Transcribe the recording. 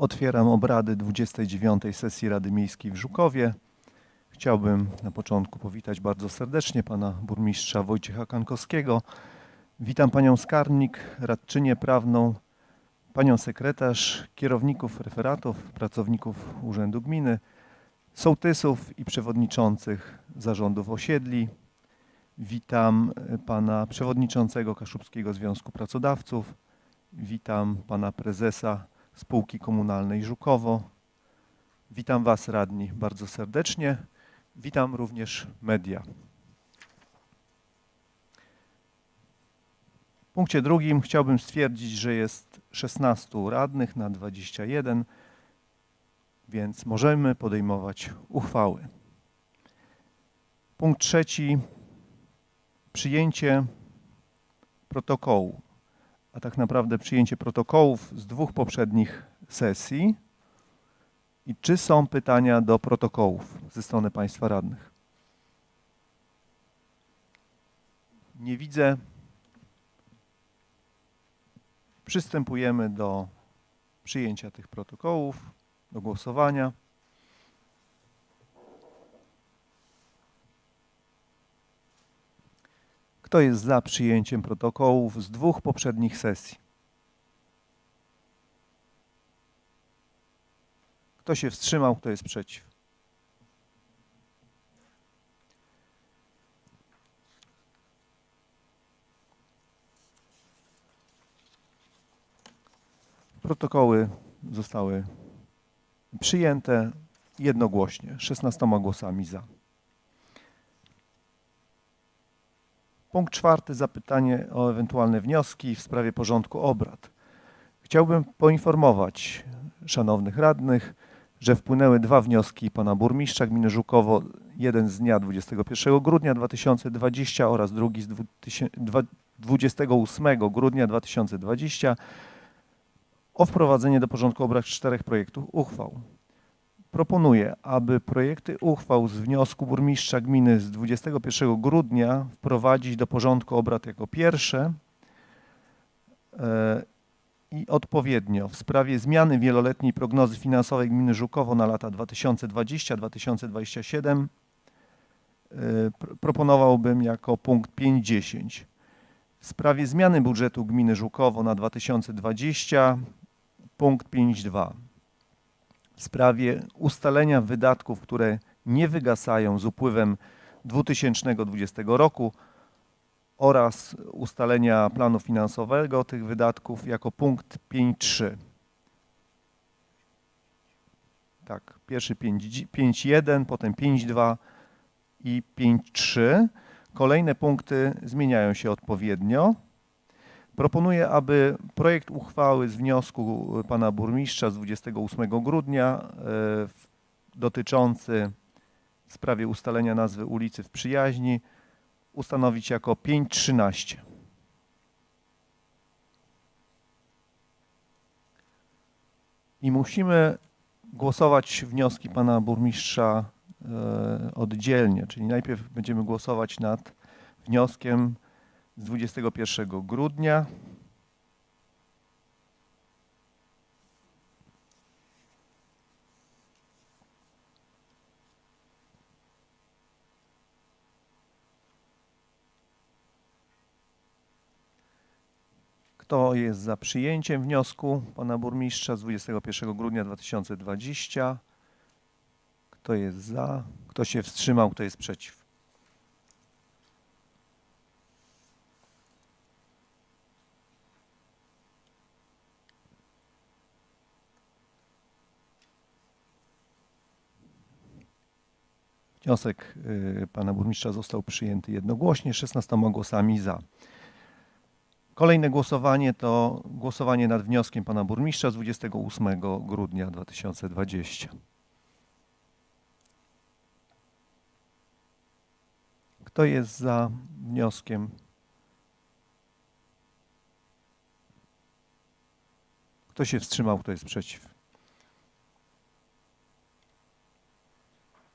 Otwieram obrady 29. sesji Rady Miejskiej w Żukowie. Chciałbym na początku powitać bardzo serdecznie pana burmistrza Wojciecha Kankowskiego. Witam panią skarbnik, radczynię prawną, panią sekretarz, kierowników referatów, pracowników Urzędu Gminy, sołtysów i przewodniczących zarządów osiedli. Witam pana przewodniczącego Kaszubskiego Związku Pracodawców. Witam pana prezesa spółki komunalnej Żukowo. Witam was radni bardzo serdecznie. Witam również media. W punkcie drugim chciałbym stwierdzić, że jest 16 radnych na 21, więc możemy podejmować uchwały. Punkt trzeci. Przyjęcie protokołu, a tak naprawdę przyjęcie protokołów z dwóch poprzednich sesji. I czy są pytania do protokołów ze strony Państwa radnych? Nie widzę. Przystępujemy do przyjęcia tych protokołów, do głosowania. Kto jest za przyjęciem protokołów z dwóch poprzednich sesji? Kto się wstrzymał, kto jest przeciw? Protokoły zostały przyjęte jednogłośnie, 16 głosami za. Punkt czwarty, zapytanie o ewentualne wnioski w sprawie porządku obrad. Chciałbym poinformować szanownych radnych, że wpłynęły dwa wnioski pana burmistrza gminy Żukowo, jeden z dnia 21 grudnia 2020 oraz drugi z 2000 dwa- 28 grudnia 2020 o wprowadzenie do porządku obrad czterech projektów uchwał. Proponuję, aby projekty uchwał z wniosku burmistrza gminy z 21 grudnia wprowadzić do porządku obrad jako pierwsze e, i odpowiednio w sprawie zmiany wieloletniej prognozy finansowej gminy Żukowo na lata 2020-2027 e, pr- proponowałbym jako punkt 5.10. W sprawie zmiany budżetu gminy Żukowo na 2020 punkt 5.2 w sprawie ustalenia wydatków, które nie wygasają z upływem 2020 roku oraz ustalenia planu finansowego tych wydatków jako punkt 5.3. Tak, pierwszy 5 5.1, potem 5.2 i 5.3. Kolejne punkty zmieniają się odpowiednio. Proponuję, aby projekt uchwały z wniosku pana burmistrza z 28 grudnia e, dotyczący w sprawie ustalenia nazwy ulicy w Przyjaźni ustanowić jako 5.13. I musimy głosować wnioski pana burmistrza e, oddzielnie, czyli najpierw będziemy głosować nad wnioskiem z 21 grudnia. Kto jest za przyjęciem wniosku pana burmistrza z 21 grudnia 2020? Kto jest za? Kto się wstrzymał? Kto jest przeciw? Wniosek y, pana burmistrza został przyjęty jednogłośnie, 16 głosami za. Kolejne głosowanie to głosowanie nad wnioskiem pana burmistrza z 28 grudnia 2020. Kto jest za wnioskiem? Kto się wstrzymał? Kto jest przeciw?